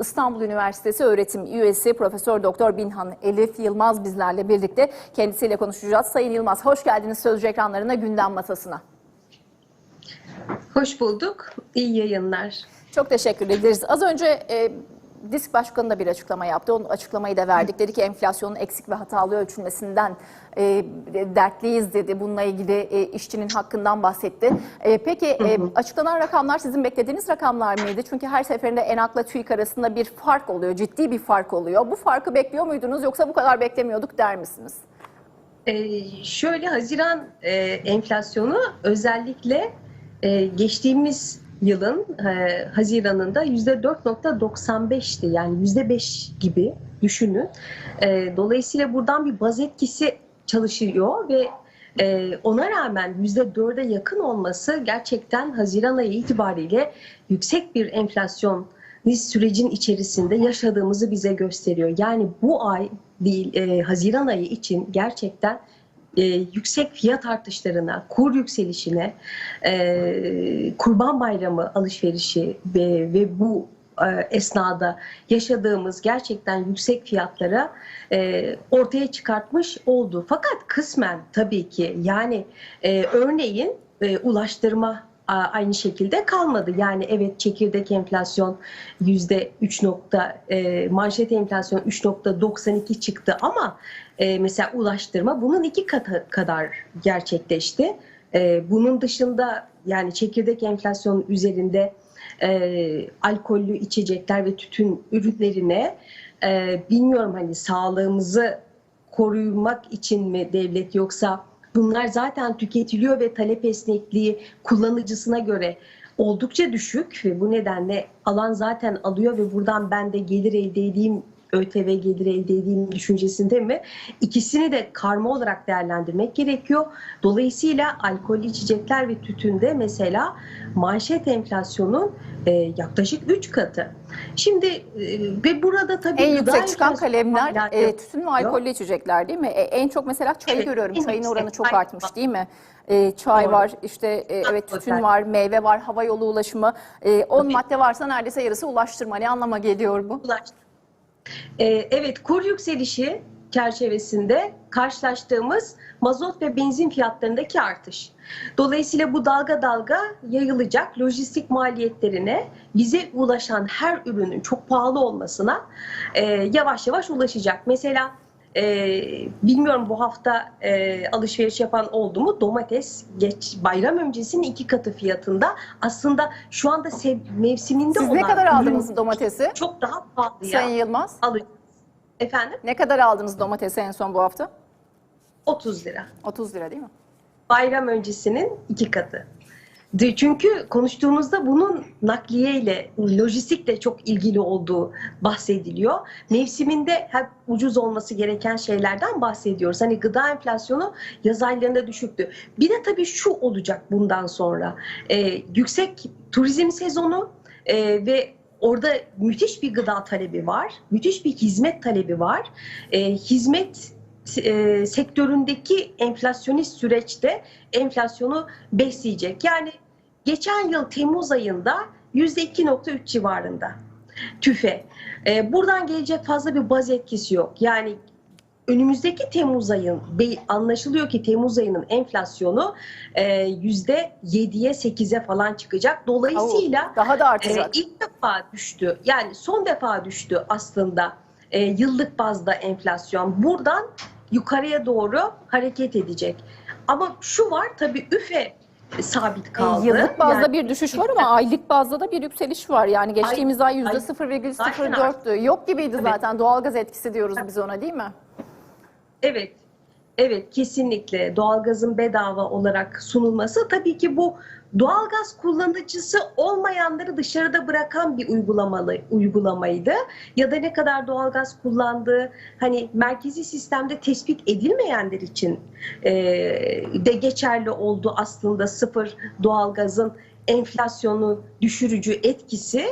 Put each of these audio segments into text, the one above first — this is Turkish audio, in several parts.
İstanbul Üniversitesi öğretim üyesi Profesör Doktor Binhan Elif Yılmaz bizlerle birlikte kendisiyle konuşacağız. Sayın Yılmaz hoş geldiniz Sözcü ekranlarına gündem masasına. Hoş bulduk. İyi yayınlar. Çok teşekkür ederiz. Az önce e, Disk Başkanı da bir açıklama yaptı. Onun açıklamayı da verdik. Dedi ki enflasyonun eksik ve hatalı ölçülmesinden e, dertliyiz dedi. Bununla ilgili e, işçinin hakkından bahsetti. E, peki e, açıklanan rakamlar sizin beklediğiniz rakamlar mıydı? Çünkü her seferinde ENAK'la TÜİK arasında bir fark oluyor. Ciddi bir fark oluyor. Bu farkı bekliyor muydunuz yoksa bu kadar beklemiyorduk der misiniz? Ee, şöyle Haziran e, enflasyonu özellikle e, geçtiğimiz yılın e, Haziran'ında %4.95'ti yani %5 gibi düşünün. E, dolayısıyla buradan bir baz etkisi çalışıyor ve e, ona rağmen %4'e yakın olması gerçekten Haziran ayı itibariyle yüksek bir enflasyon sürecin içerisinde yaşadığımızı bize gösteriyor. Yani bu ay değil e, Haziran ayı için gerçekten e, yüksek fiyat artışlarına, kur yükselişine, e, Kurban Bayramı alışverişi ve, ve bu e, esnada yaşadığımız gerçekten yüksek fiyatlara e, ortaya çıkartmış oldu. Fakat kısmen tabii ki yani e, örneğin e, ulaştırma aynı şekilde kalmadı. Yani evet çekirdek enflasyon yüzde 3 nokta, e, manşet enflasyon 3.92 çıktı ama e, mesela ulaştırma bunun iki katı kadar gerçekleşti. E, bunun dışında yani çekirdek enflasyon üzerinde e, alkollü içecekler ve tütün ürünlerine e, bilmiyorum hani sağlığımızı korumak için mi devlet yoksa bunlar zaten tüketiliyor ve talep esnekliği kullanıcısına göre oldukça düşük ve bu nedenle alan zaten alıyor ve buradan ben de gelir elde edeyim ÖTV gelir elde edeyim düşüncesinde mi? İkisini de karma olarak değerlendirmek gerekiyor. Dolayısıyla alkollü içecekler ve tütünde mesela manşet enflasyonun e, yaklaşık 3 katı. Şimdi e, ve burada tabii En yüksek çıkan kalemler e, tütün ve alkollü içecekler değil mi? E, en çok mesela çayı Evet, görüyorum. Çayın oranı çok artmış değil mi? E, çay Doğru. var, işte e, evet tütün var, meyve var, hava yolu ulaşımı. E, 10 Tabii. madde varsa neredeyse yarısı ulaştırma. Ne anlama geliyor bu? ulaştı. Ee, evet kur yükselişi çerçevesinde karşılaştığımız mazot ve benzin fiyatlarındaki artış. Dolayısıyla bu dalga dalga yayılacak lojistik maliyetlerine bize ulaşan her ürünün çok pahalı olmasına e, yavaş yavaş ulaşacak. Mesela e, bilmiyorum bu hafta e, alışveriş yapan oldu mu domates geç bayram öncesinin iki katı fiyatında aslında şu anda sev, mevsiminde Siz olan ne kadar aldınız domatesi? çok daha pahalıya Sayın Yılmaz. alacağız. Efendim? Ne kadar aldınız domatesi en son bu hafta? 30 lira. 30 lira değil mi? Bayram öncesinin iki katı. Çünkü konuştuğumuzda bunun nakliyeyle, lojistikle çok ilgili olduğu bahsediliyor. Mevsiminde hep ucuz olması gereken şeylerden bahsediyoruz. Hani gıda enflasyonu yaz aylarında düşüktü. Bir de tabii şu olacak bundan sonra. Ee, yüksek turizm sezonu e, ve orada müthiş bir gıda talebi var. Müthiş bir hizmet talebi var. Ee, hizmet e, sektöründeki enflasyonist süreçte enflasyonu besleyecek. Yani geçen yıl Temmuz ayında %2.3 civarında tüfe. E, buradan gelecek fazla bir baz etkisi yok. Yani önümüzdeki Temmuz ayın anlaşılıyor ki Temmuz ayının enflasyonu e, %7'ye 8'e falan çıkacak. Dolayısıyla Daha da artacak. ilk defa düştü. Yani son defa düştü aslında e, yıllık bazda enflasyon. Buradan yukarıya doğru hareket edecek. Ama şu var tabii üfe sabit E, kaldı. Yıllık bazda Yani bir düşüş var ama aylık bazda da bir yükseliş var. Yani geçtiğimiz ay ay- %0,04'tü. Yok gibiydi Tabii. zaten. Doğalgaz etkisi diyoruz biz ona değil mi? Evet. Evet kesinlikle doğalgazın bedava olarak sunulması tabii ki bu doğalgaz kullanıcısı olmayanları dışarıda bırakan bir uygulamalı uygulamaydı. Ya da ne kadar doğalgaz kullandığı hani merkezi sistemde tespit edilmeyenler için e, de geçerli oldu aslında sıfır doğalgazın enflasyonu düşürücü etkisi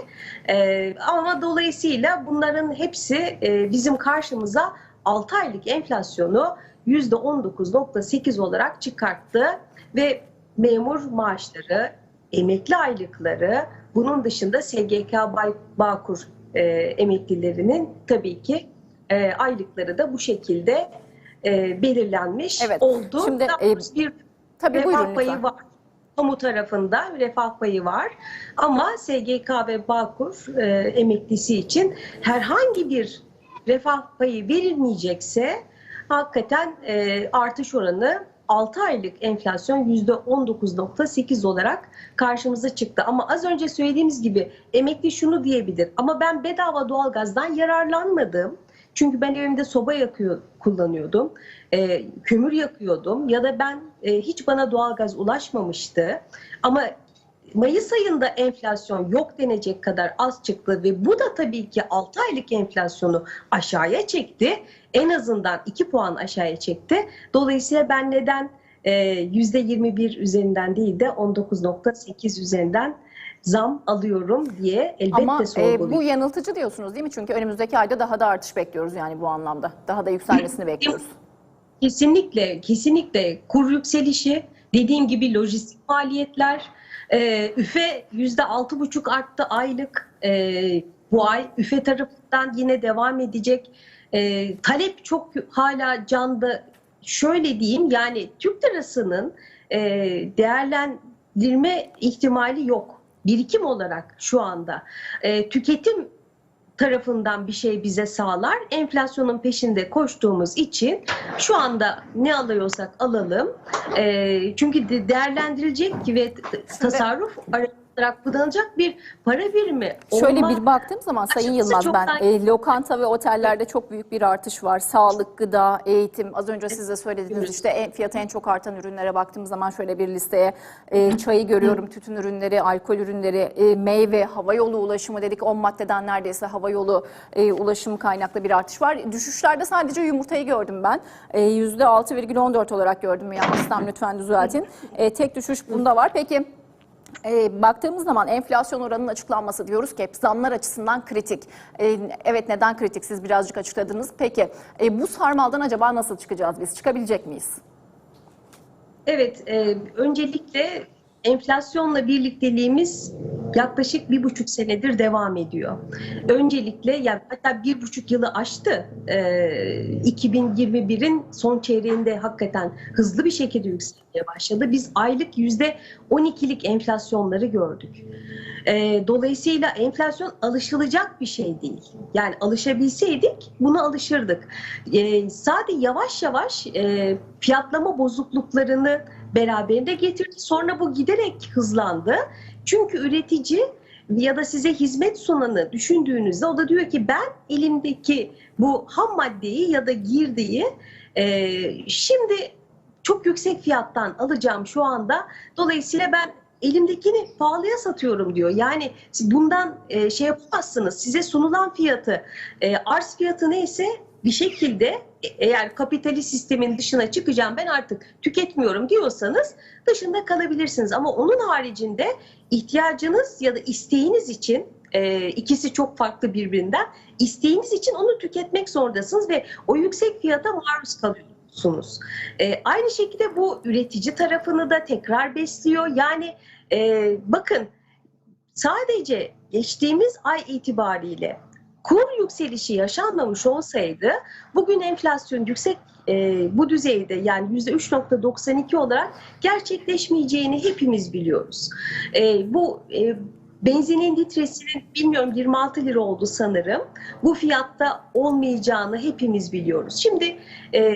E, ama dolayısıyla bunların hepsi e, bizim karşımıza 6 aylık enflasyonu %19.8 olarak çıkarttı ve memur maaşları, emekli aylıkları, bunun dışında SGK Bağkur e, emeklilerinin tabii ki e, aylıkları da bu şekilde e, belirlenmiş Evet. oldu. Şimdi, e, bir Tabii refah payı lütfen. var. Kamu tarafında refah payı var. Ama SGK ve Bağkur e, emeklisi için herhangi bir refah payı verilmeyecekse hakikaten e, artış oranı 6 aylık enflasyon %19.8 olarak karşımıza çıktı. Ama az önce söylediğimiz gibi emekli şunu diyebilir. Ama ben bedava doğalgazdan yararlanmadım. Çünkü ben evimde soba yakıyor kullanıyordum, e, kömür yakıyordum ya da ben e, hiç bana doğalgaz ulaşmamıştı. Ama Mayıs ayında enflasyon yok denecek kadar az çıktı ve bu da tabii ki 6 aylık enflasyonu aşağıya çekti. En azından 2 puan aşağıya çekti. Dolayısıyla ben neden e, %21 üzerinden değil de 19.8 üzerinden zam alıyorum diye elbette Ama e, sorguluyorum. bu yanıltıcı diyorsunuz değil mi? Çünkü önümüzdeki ayda daha da artış bekliyoruz yani bu anlamda. Daha da yükselmesini bekliyoruz. Kesinlikle, kesinlikle kur yükselişi, dediğim gibi lojistik maliyetler, e, üfe yüzde altı buçuk arttı aylık e, bu ay. Üfe tarafından yine devam edecek. E, talep çok hala canda. Şöyle diyeyim yani Türk lirasının e, değerlendirme ihtimali yok. Birikim olarak şu anda. E, tüketim tarafından bir şey bize sağlar. Enflasyonun peşinde koştuğumuz için şu anda ne alıyorsak alalım. Ee, çünkü de- değerlendirilecek ve tasarruf olarak kullanılacak bir para birimi Şöyle olma- bir baktığım zaman Sayın Yılmaz ben daha- e, lokanta ve otellerde çok büyük bir artış var. Sağlık, gıda, eğitim. Az önce siz de söylediniz Evet. işte en, fiyatı en çok artan ürünlere baktığım zaman şöyle bir listeye e, çayı görüyorum, tütün ürünleri, alkol ürünleri, e, meyve, havayolu ulaşımı dedik 10 maddeden neredeyse havayolu e, ulaşım kaynaklı bir artış var. Düşüşlerde sadece yumurtayı gördüm ben. E, %6,14 olarak gördüm yanlışsam lütfen düzeltin. E, tek düşüş bunda var. Peki e, baktığımız zaman enflasyon oranının açıklanması diyoruz ki hep zamlar açısından kritik. E, evet neden kritik siz birazcık açıkladınız. Peki e, bu sarmaldan acaba nasıl çıkacağız biz? Çıkabilecek miyiz? Evet, e, öncelikle enflasyonla birlikteliğimiz yaklaşık bir buçuk senedir devam ediyor. Öncelikle yani hatta bir buçuk yılı aştı. E, 2021'in son çeyreğinde hakikaten hızlı bir şekilde yükselmeye başladı. Biz aylık yüzde 12'lik enflasyonları gördük. E, dolayısıyla enflasyon alışılacak bir şey değil. Yani alışabilseydik buna alışırdık. E, sadece yavaş yavaş e, fiyatlama bozukluklarını beraberinde getirdi. Sonra bu giderek hızlandı. Çünkü üretici ya da size hizmet sunanı düşündüğünüzde o da diyor ki ben elimdeki bu ham maddeyi ya da girdiği e, şimdi çok yüksek fiyattan alacağım şu anda. Dolayısıyla ben elimdekini pahalıya satıyorum diyor. Yani bundan e, şey yapamazsınız. Size sunulan fiyatı, e, arz fiyatı neyse bir şekilde e- eğer kapitalist sistemin dışına çıkacağım ben artık tüketmiyorum diyorsanız dışında kalabilirsiniz. Ama onun haricinde ihtiyacınız ya da isteğiniz için e, ikisi çok farklı birbirinden. İsteğiniz için onu tüketmek zorundasınız ve o yüksek fiyata maruz kalıyorsunuz. E, aynı şekilde bu üretici tarafını da tekrar besliyor. Yani e, bakın sadece geçtiğimiz ay itibariyle kur yükselişi yaşanmamış olsaydı bugün enflasyon yüksek e, bu düzeyde yani %3.92 olarak gerçekleşmeyeceğini hepimiz biliyoruz. E, bu e, benzinin litresinin bilmiyorum 26 lira oldu sanırım. Bu fiyatta olmayacağını hepimiz biliyoruz. Şimdi e,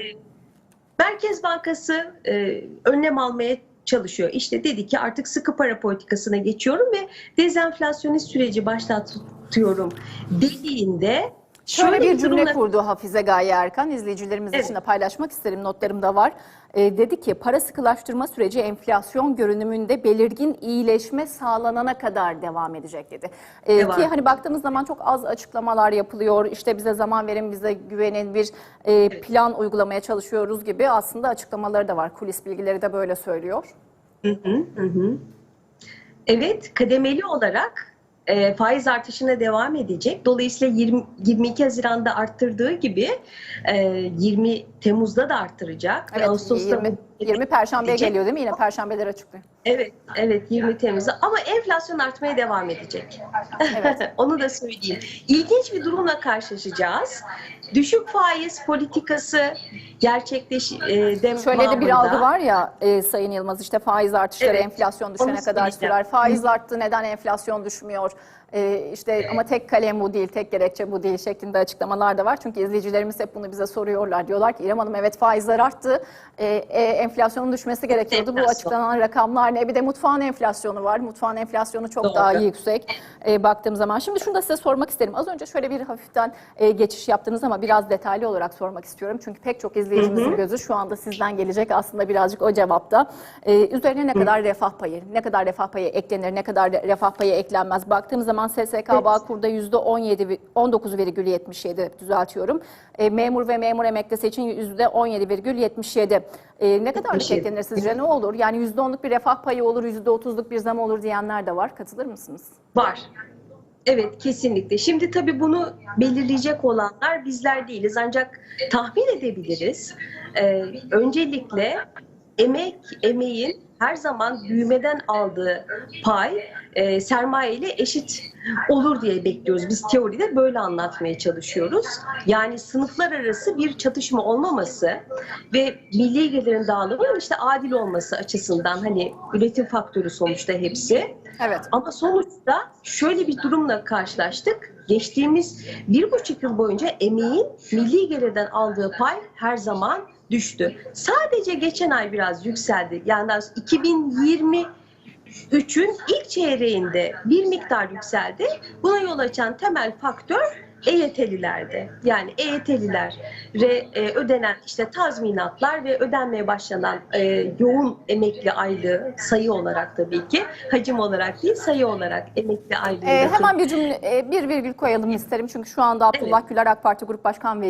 Merkez Bankası e, önlem almaya çalışıyor. İşte dedi ki artık sıkı para politikasına geçiyorum ve dezenflasyonist süreci başlatıyorum dediğinde Şöyle bir cümle durumlar- kurdu Hafize Gaye Erkan. İzleyicilerimiz Evet. için de paylaşmak isterim. Notlarımda var. E, dedi ki para sıkılaştırma süreci enflasyon görünümünde belirgin iyileşme sağlanana kadar devam edecek dedi. E, Devam. ki hani baktığımız zaman çok az açıklamalar yapılıyor. İşte bize zaman verin, bize güvenin bir e, plan uygulamaya çalışıyoruz gibi aslında açıklamaları da var. Kulis bilgileri de böyle söylüyor. Hı hı, hı hı. Evet, kademeli olarak e, faiz artışına devam edecek. Dolayısıyla 20, 22 Haziran'da arttırdığı gibi e, 20 Temmuz'da da arttıracak. Evet, Ağustos'ta 20, 20 Perşembe'ye geliyor değil mi? Yine Perşembeleri açıklıyor. Evet, evet 20 Temmuz'da ama enflasyon artmaya devam edecek. Evet. Onu da söyleyeyim. İlginç bir durumla karşılaşacağız. Düşük faiz politikası gerçekleş e, dem- Şöyle de bir algı var ya e, Sayın Yılmaz işte faiz artışları Evet, enflasyon düşene kadar sürer. Faiz arttı neden enflasyon düşmüyor? E, işte ama tek kalem bu değil, tek gerekçe bu değil şeklinde açıklamalar da var. Çünkü izleyicilerimiz hep bunu bize soruyorlar. Diyorlar ki İrem Hanım evet faizler arttı. E, e, enflasyonun düşmesi gerekiyordu. Bu Enflasyon. açıklanan rakamlar ne? Bir de mutfağın enflasyonu var. Mutfağın enflasyonu çok Doğru. daha yüksek e, baktığım zaman. Şimdi şunu da size sormak isterim. Az önce şöyle bir hafiften e, geçiş yaptınız ama biraz detaylı olarak sormak istiyorum. Çünkü pek çok izleyicimizin gözü şu anda sizden gelecek aslında birazcık o cevapta. E, üzerine ne kadar refah payı, ne kadar refah payı eklenir, ne kadar refah payı eklenmez. Baktığım zaman SSK Bağkur'da %17, vi- 19,77 düzeltiyorum. E, memur ve memur emeklisi için %17,77. E, ne kadarlık 77. eklenir sizce ne olur? Yani %10'luk bir refah payı olur, %30'luk bir zam olur diyenler de var. Katılır mısınız? Var. Evet kesinlikle. Şimdi tabii bunu belirleyecek olanlar bizler değiliz ancak tahmin edebiliriz. Ee, öncelikle emek, emeğin her zaman büyümeden aldığı pay e, sermaye ile eşit olur diye bekliyoruz. Biz teoride böyle anlatmaya çalışıyoruz. Yani sınıflar arası bir çatışma olmaması ve milli gelirin dağılımının işte adil olması açısından hani üretim faktörü sonuçta hepsi. Evet. Ama sonuçta şöyle bir durumla karşılaştık. Geçtiğimiz bir buçuk yıl boyunca emeğin milli gelirden aldığı pay her zaman düştü. Sadece geçen ay biraz yükseldi. Yani 2023'ün ilk çeyreğinde bir miktar yükseldi. Buna yol açan temel faktör EYT'lilerdi. Yani EYT'lilere e, ödenen işte tazminatlar ve ödenmeye başlanan e, yoğun emekli aylığı sayı olarak tabii ki hacim olarak değil sayı olarak emekli aylığı. Ee, hemen bir cümle, e, bir virgül koyalım isterim. Çünkü şu anda Abdullah Güler AK Parti Grup Başkan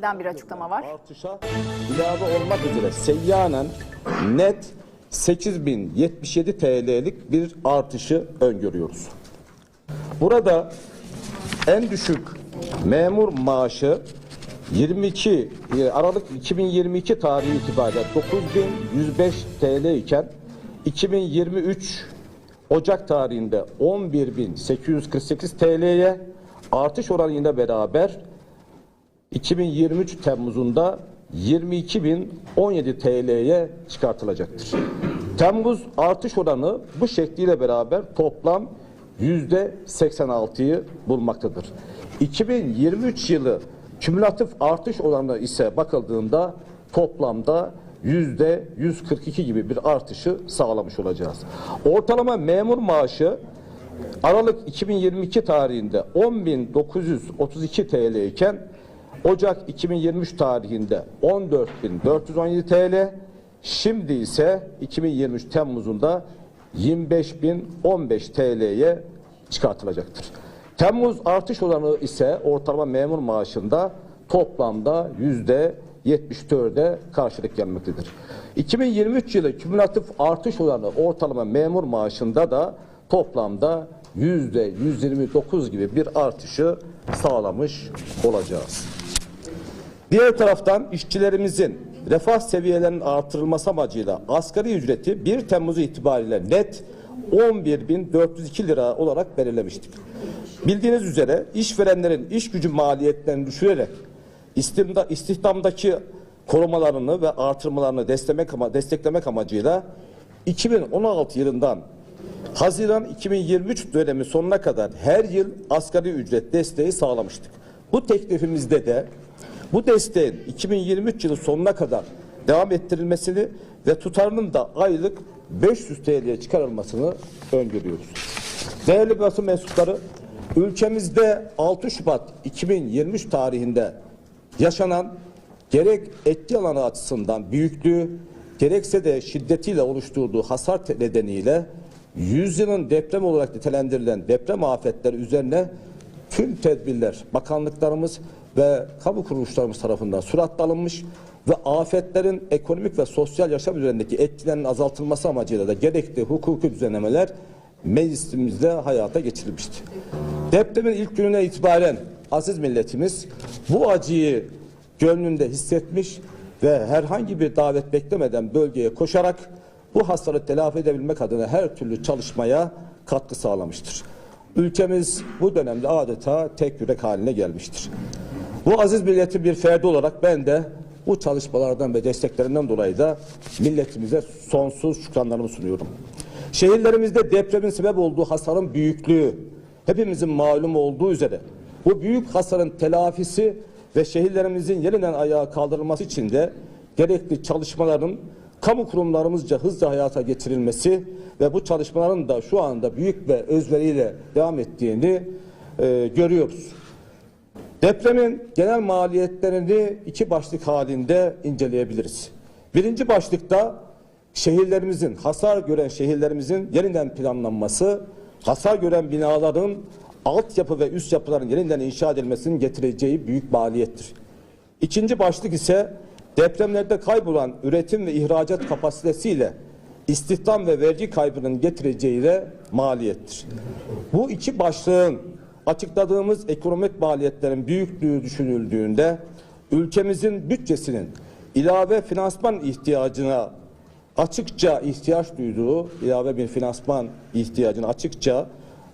Vekili'den bir açıklama var. Artışa olmak üzere seyyanen net 8077 TL'lik bir artışı öngörüyoruz. Burada en düşük memur maaşı 22 e, Aralık 2022 tarihi itibariyle 9105 TL iken 2023 Ocak tarihinde 11848 TL'ye artış oranıyla beraber 2023 Temmuz'unda 22.017 TL'ye çıkartılacaktır. Temmuz artış oranı bu şekliyle beraber toplam %86'yı bulmaktadır. 2023 yılı kümülatif artış oranı ise bakıldığında toplamda %142 gibi bir artışı sağlamış olacağız. Ortalama memur maaşı Aralık 2022 tarihinde 10.932 TL iken Ocak 2023 tarihinde 14.417 TL, şimdi ise 2023 Temmuz'unda 25.015 TL'ye çıkartılacaktır. Temmuz artış oranı ise ortalama memur maaşında toplamda yüzde 74'e karşılık gelmektedir. 2023 yılı kümülatif artış oranı ortalama memur maaşında da toplamda yüzde 129 gibi bir artışı sağlamış olacağız. Diğer taraftan işçilerimizin refah seviyelerinin artırılması amacıyla asgari ücreti 1 Temmuz itibariyle net 11.402 lira olarak belirlemiştik. Bildiğiniz üzere işverenlerin iş gücü maliyetlerini düşürerek istihdamdaki korumalarını ve artırmalarını desteklemek, ama, desteklemek amacıyla 2016 yılından Haziran 2023 dönemi sonuna kadar her yıl asgari ücret desteği sağlamıştık. Bu teklifimizde de bu desteğin 2023 yılı sonuna kadar devam ettirilmesini ve tutarının da aylık 500 TL'ye çıkarılmasını öngörüyoruz. Değerli basın mensupları, ülkemizde 6 Şubat 2023 tarihinde yaşanan gerek etki alanı açısından büyüklüğü, gerekse de şiddetiyle oluşturduğu hasar nedeniyle yüzyılın deprem olarak nitelendirilen deprem afetleri üzerine tüm tedbirler bakanlıklarımız ve kamu kuruluşlarımız tarafından surat alınmış ve afetlerin ekonomik ve sosyal yaşam üzerindeki etkilerinin azaltılması amacıyla da gerekli hukuki düzenlemeler meclisimizde hayata geçirilmişti. Depremin ilk gününe itibaren aziz milletimiz bu acıyı gönlünde hissetmiş ve herhangi bir davet beklemeden bölgeye koşarak bu hastalığı telafi edebilmek adına her türlü çalışmaya katkı sağlamıştır. Ülkemiz bu dönemde adeta tek yürek haline gelmiştir. Bu aziz milletin bir ferdi olarak ben de bu çalışmalardan ve desteklerinden dolayı da milletimize sonsuz şükranlarımı sunuyorum. Şehirlerimizde depremin sebep olduğu hasarın büyüklüğü hepimizin malum olduğu üzere bu büyük hasarın telafisi ve şehirlerimizin yeniden ayağa kaldırılması için de gerekli çalışmaların kamu kurumlarımızca hızla hayata geçirilmesi ve bu çalışmaların da şu anda büyük ve özveriyle devam ettiğini e, görüyoruz. Depremin genel maliyetlerini iki başlık halinde inceleyebiliriz. Birinci başlıkta şehirlerimizin, hasar gören şehirlerimizin yeniden planlanması, hasar gören binaların altyapı ve üst yapıların yeniden inşa edilmesinin getireceği büyük maliyettir. İkinci başlık ise depremlerde kaybolan üretim ve ihracat kapasitesiyle istihdam ve vergi kaybının getireceği de maliyettir. Bu iki başlığın açıkladığımız ekonomik maliyetlerin büyüklüğü düşünüldüğünde ülkemizin bütçesinin ilave finansman ihtiyacına açıkça ihtiyaç duyduğu, ilave bir finansman ihtiyacını açıkça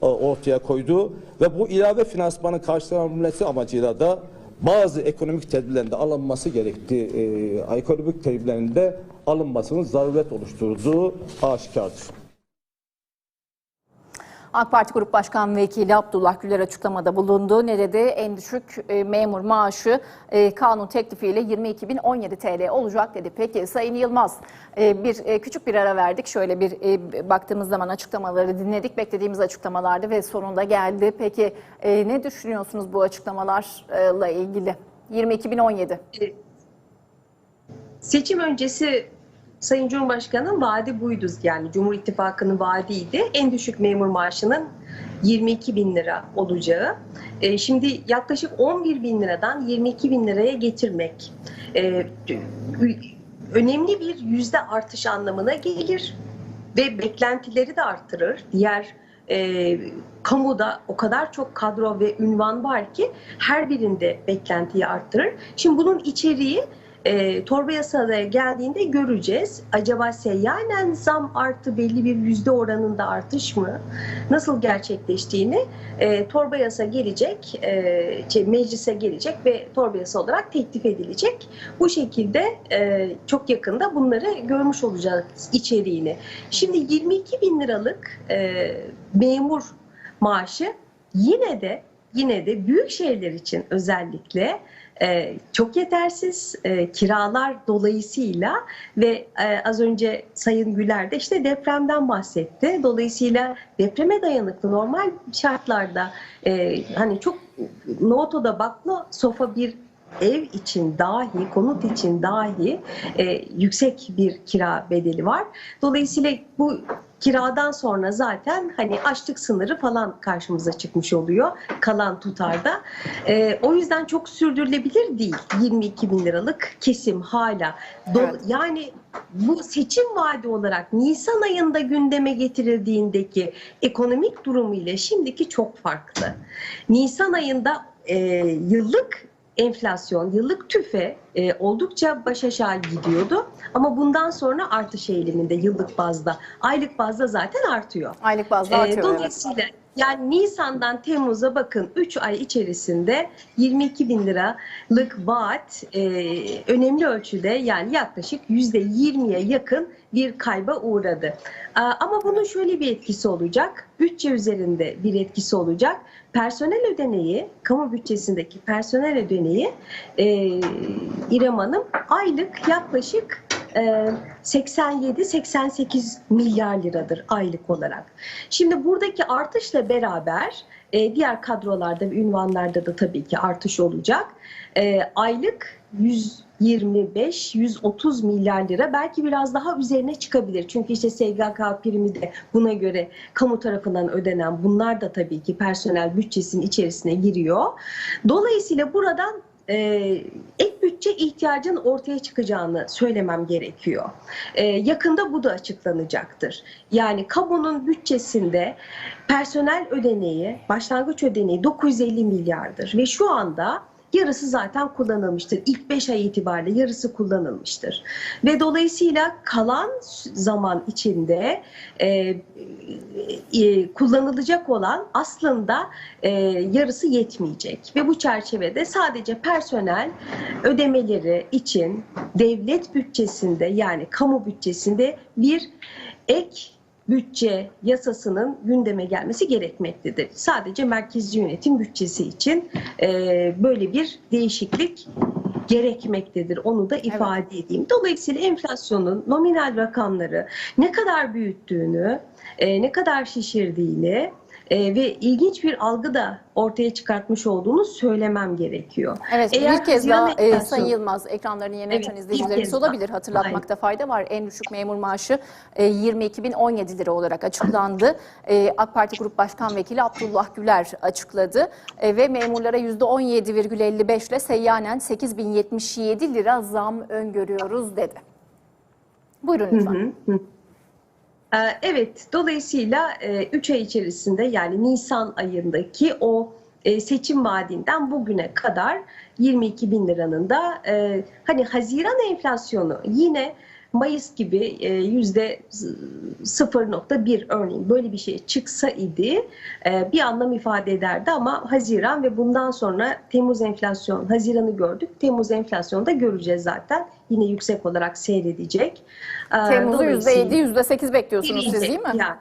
e, ortaya koyduğu ve bu ilave finansmanın karşılanması amacıyla da bazı ekonomik tedbirlerin de alınması gerektiği, e, ekonomik tedbirlerin de alınmasının zaruret oluşturduğu aşikardır. AK Parti Grup Başkan Vekili Abdullah Güler açıklamada bulundu. Ne dedi? En düşük e, memur maaşı e, kanun teklifiyle 22.017 TL olacak dedi. Peki Sayın Yılmaz e, bir e, küçük bir ara verdik. Şöyle bir e, baktığımız zaman açıklamaları dinledik. Beklediğimiz açıklamalardı ve sonunda geldi. Peki e, ne düşünüyorsunuz bu açıklamalarla ilgili? 22.017. Seçim öncesi Sayın Cumhurbaşkanı'nın vaadi buydu. Yani Cumhur İttifakı'nın vaadiydi. En düşük memur maaşının 22 bin lira olacağı. E, şimdi yaklaşık 11 bin liradan 22 bin liraya getirmek e, önemli bir yüzde artış anlamına gelir ve beklentileri de artırır. Diğer e, kamuda o kadar çok kadro ve ünvan var ki her birinde beklentiyi arttırır. Şimdi bunun içeriği e, torba yasaya geldiğinde göreceğiz. Acaba seyyanen zam artı belli bir yüzde oranında artış mı? Nasıl gerçekleştiğini e, torba yasa gelecek, e, şey, meclise gelecek ve torba yasa olarak teklif edilecek. Bu şekilde e, çok yakında bunları görmüş olacağız içeriğini. Şimdi 22 bin liralık e, memur maaşı yine de yine de büyük şehirler için özellikle e, çok yetersiz e, kiralar dolayısıyla ve e, az önce Sayın Güler de işte depremden bahsetti. Dolayısıyla depreme dayanıklı normal şartlarda e, hani çok notoda baklı sofa bir ev için dahi, konut için dahi e, yüksek bir kira bedeli var. Dolayısıyla bu kiradan sonra zaten hani açlık sınırı falan karşımıza çıkmış oluyor kalan tutarda. E, o yüzden çok sürdürülebilir değil 22 bin liralık kesim hala. Do- Evet. Yani bu seçim vaadi olarak Nisan ayında gündeme getirildiğindeki ekonomik durumu ile şimdiki çok farklı. Nisan ayında e, yıllık enflasyon, yıllık tüfe e, oldukça baş aşağı gidiyordu. Ama bundan sonra artış eğiliminde yıllık bazda. Aylık bazda zaten artıyor. Aylık bazda Ee, artıyor. evet. dolayısıyla yani Nisan'dan Temmuz'a bakın 3 ay içerisinde 22 bin liralık vaat e, önemli ölçüde yani yaklaşık %20'ye yakın bir kayba uğradı. Aa, ama bunun şöyle bir etkisi olacak. Bütçe üzerinde bir etkisi olacak. Personel ödeneği, kamu bütçesindeki personel ödeneği e, İrem Hanım aylık yaklaşık e, 87-88 milyar liradır aylık olarak. Şimdi buradaki artışla beraber e, diğer kadrolarda ve ünvanlarda da tabii ki artış olacak. E, aylık 125-130 milyar lira belki biraz daha üzerine çıkabilir. Çünkü işte SGK primi de buna göre kamu tarafından ödenen bunlar da tabii ki personel bütçesinin içerisine giriyor. Dolayısıyla buradan e, ek bütçe ihtiyacın ortaya çıkacağını söylemem gerekiyor. E, yakında bu da açıklanacaktır. Yani kamunun bütçesinde personel ödeneği, başlangıç ödeneği 950 milyardır ve şu anda yarısı zaten kullanılmıştır. İlk 5 ay itibariyle yarısı kullanılmıştır. Ve dolayısıyla kalan zaman içinde e, e, kullanılacak olan aslında e, yarısı yetmeyecek. Ve bu çerçevede sadece personel ödemeleri için devlet bütçesinde yani kamu bütçesinde bir ek bütçe yasasının gündeme gelmesi gerekmektedir. Sadece merkezi yönetim bütçesi için e, böyle bir değişiklik gerekmektedir. Onu da ifade edeyim. Dolayısıyla enflasyonun nominal rakamları ne kadar büyüttüğünü, e, ne kadar şişirdiğini e, ve ilginç bir algı da ortaya çıkartmış olduğunu söylemem gerekiyor. Evet Eğer bir kez Haziran daha e, Sayın Yılmaz ekranlarını yeni Evet, açan izleyicilerimiz kez olabilir hatırlatmakta fayda var. En düşük memur maaşı e, 22.017 lira olarak açıklandı. E, AK Parti Grup Başkan Vekili Abdullah Güler açıkladı E, ve memurlara %17,55 ile seyyanen 8.077 lira zam öngörüyoruz dedi. Buyurun lütfen. Ee, Evet, dolayısıyla 3 ay içerisinde yani Nisan ayındaki o e, seçim vaadinden bugüne kadar 22 bin liranın da e, hani Haziran enflasyonu yine Mayıs gibi e, yüzde 0.1 örneğin böyle bir şey çıksa idi e, bir anlam ifade ederdi ama Haziran ve bundan sonra Temmuz enflasyon Haziran'ı gördük. Temmuz enflasyonu da göreceğiz zaten. Yine yüksek olarak seyredecek. Ee, Temmuz'u dolayısıyla- %7, %8 bekliyorsunuz siz değil mi? Yani.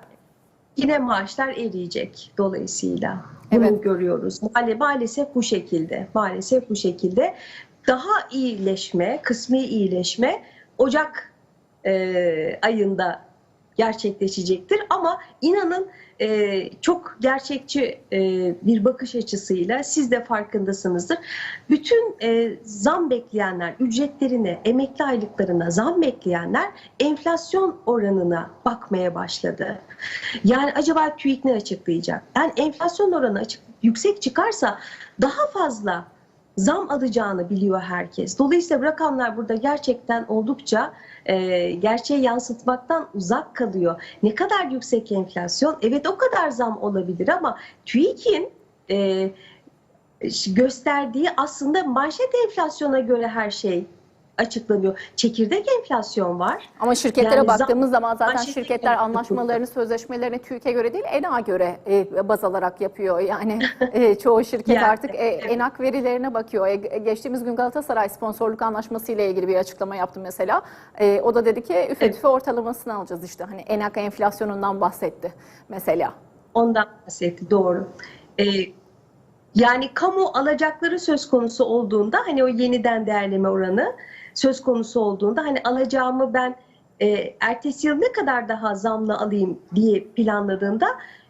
Yine maaşlar eriyecek dolayısıyla. Bunu Evet. görüyoruz. Maal- Maalesef bu şekilde. Maalesef bu şekilde. Daha iyileşme, kısmi iyileşme Ocak e, ayında gerçekleşecektir. Ama inanın e, çok gerçekçi e, bir bakış açısıyla siz de farkındasınızdır. Bütün zam bekleyenler, ücretlerine, emekli aylıklarına zam bekleyenler enflasyon oranına bakmaya başladı. Yani acaba TÜİK ne açıklayacak? Yani enflasyon oranı açık, yüksek çıkarsa daha fazla zam alacağını biliyor herkes. Dolayısıyla rakamlar burada gerçekten oldukça e, gerçeği yansıtmaktan uzak kalıyor. Ne kadar yüksek enflasyon? Evet o kadar zam olabilir ama TÜİK'in e, gösterdiği aslında manşet enflasyona göre her şey açıklanıyor. Çekirdek enflasyon var. Ama şirketlere Yani zam- baktığımız zaman zaten şirketler anlaşmalarını, sözleşmelerini TÜİK'e göre değil ENA'a göre e, baz alarak yapıyor. Yani e, çoğu şirket Yani, artık e, ENAK verilerine bakıyor. E, geçtiğimiz gün Galatasaray sponsorluk anlaşması ile ilgili bir açıklama yaptı mesela. E, o da dedi ki üfe tüfe ortalamasını alacağız işte. Hani ENAK enflasyonundan bahsetti mesela. Ondan bahsetti doğru. Ee, yani kamu alacakları söz konusu olduğunda hani o yeniden değerleme oranı söz konusu olduğunda hani alacağımı ben e, ertesi yıl ne kadar daha zamla alayım diye planladığında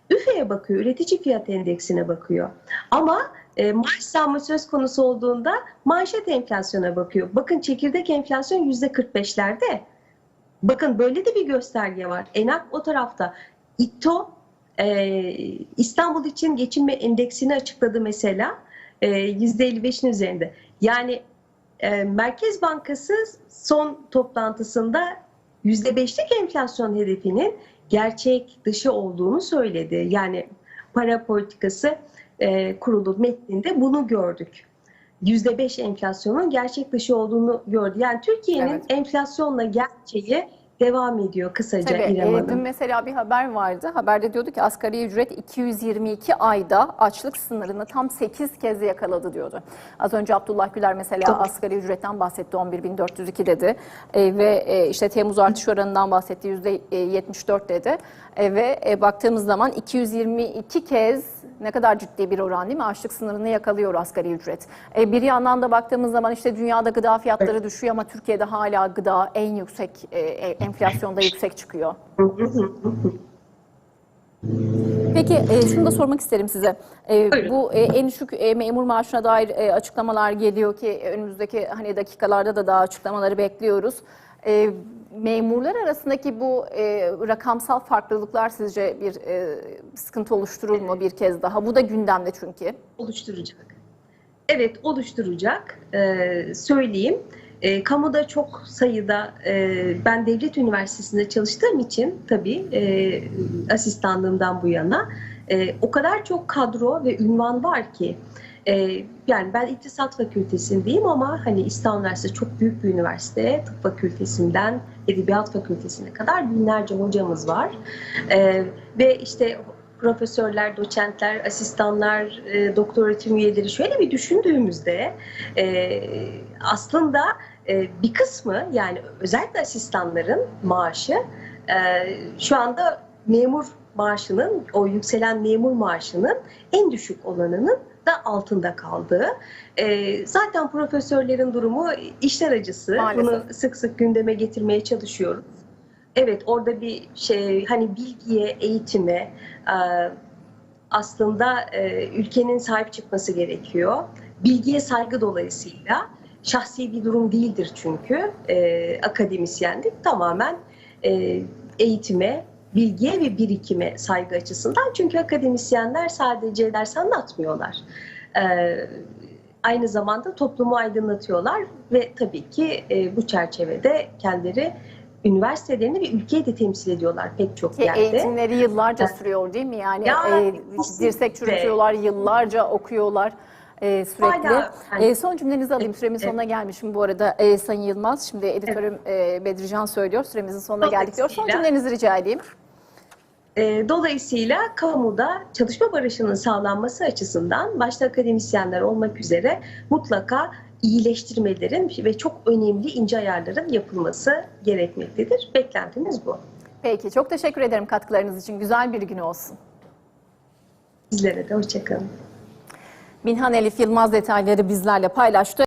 üfeye bakıyor, üretici fiyat endeksine bakıyor. Ama e, maaş zammı söz konusu olduğunda manşet enflasyona bakıyor. Bakın çekirdek enflasyon yüzde 45'lerde. Bakın böyle de bir gösterge var. Enak o tarafta. İTO e, İstanbul için geçinme endeksini açıkladı mesela. E, %55'in üzerinde. Yani e, Merkez Bankası son toplantısında %5'lik enflasyon hedefinin gerçek dışı olduğunu söyledi. Yani para politikası e, kurulu metninde bunu gördük. %5 enflasyonun gerçek dışı olduğunu gördü. Yani Türkiye'nin Evet. enflasyonla gerçeği devam ediyor kısaca Tabii İrem e, Hanım. dün mesela bir haber vardı. Haberde diyordu ki asgari ücret 222 ayda açlık sınırını tam 8 kez yakaladı diyordu. Az önce Abdullah Güler mesela Doğru. asgari ücretten bahsetti 11.402 dedi. E, ve e, işte Temmuz artış oranından bahsetti %74 dedi. Ve e, baktığımız zaman 222 kez ne kadar ciddi bir oran değil mi? Açlık sınırını yakalıyor asgari ücret. E, bir yandan da baktığımız zaman işte dünyada gıda fiyatları düşüyor ama Türkiye'de hala gıda en yüksek e, enflasyonda yüksek çıkıyor. Peki e, şunu da sormak isterim size. E, bu e, en düşük e, memur maaşına dair e, açıklamalar geliyor ki önümüzdeki hani dakikalarda da daha açıklamaları bekliyoruz. E, memurlar arasındaki bu e, rakamsal farklılıklar sizce bir e, sıkıntı oluşturur mu bir kez daha? Bu da gündemde çünkü. oluşturacak. Evet oluşturacak. Ee, söyleyeyim. Ee, kamuda çok sayıda e, ben devlet üniversitesinde çalıştığım için tabii e, asistanlığımdan bu yana e, o kadar çok kadro ve ünvan var ki Ee, yani ben iktisat fakültesindeyim ama hani İstanbul Üniversitesi çok büyük bir üniversite. Tıp fakültesinden edebiyat fakültesine kadar binlerce hocamız var. Ee, ve işte profesörler, doçentler, asistanlar, e, doktor öğretim üyeleri şöyle bir düşündüğümüzde e, aslında e, bir kısmı yani özellikle asistanların maaşı e, şu anda memur maaşının, o yükselen memur maaşının en düşük olanının da altında kaldığı. E, zaten profesörlerin durumu işler acısı. Maalesef. Bunu sık sık gündeme getirmeye çalışıyoruz. Evet orada bir şey hani bilgiye, eğitime e, aslında e, ülkenin sahip çıkması gerekiyor. Bilgiye saygı dolayısıyla şahsi bir durum değildir çünkü e, akademisyenlik tamamen eğitime, bilgiye ve birikime saygı açısından. Çünkü akademisyenler sadece ders anlatmıyorlar. E, aynı zamanda toplumu aydınlatıyorlar ve tabii ki e, bu çerçevede kendileri üniversitelerini ve ülkeyi de temsil ediyorlar pek çok Ki yerde. eğitimleri yıllarca sürüyor değil mi? Yani Ya, e, dirsek çürütüyorlar, yıllarca okuyorlar e, sürekli. Hala, hani- E, son cümlenizi alayım. Süremin sonuna gelmişim bu arada e, Sayın Yılmaz. Şimdi editörüm e, Bedrican söylüyor. Süremizin sonuna geldik diyor. Son cümlenizi rica edeyim. E, Dolayısıyla kamuda çalışma barışının sağlanması açısından başta akademisyenler olmak üzere mutlaka iyileştirmelerin ve çok önemli ince ayarların yapılması gerekmektedir. Beklentimiz bu. Peki çok teşekkür ederim katkılarınız için. Güzel bir gün olsun. Sizlere de hoşçakalın. Minhan Elif Yılmaz detayları bizlerle paylaştı.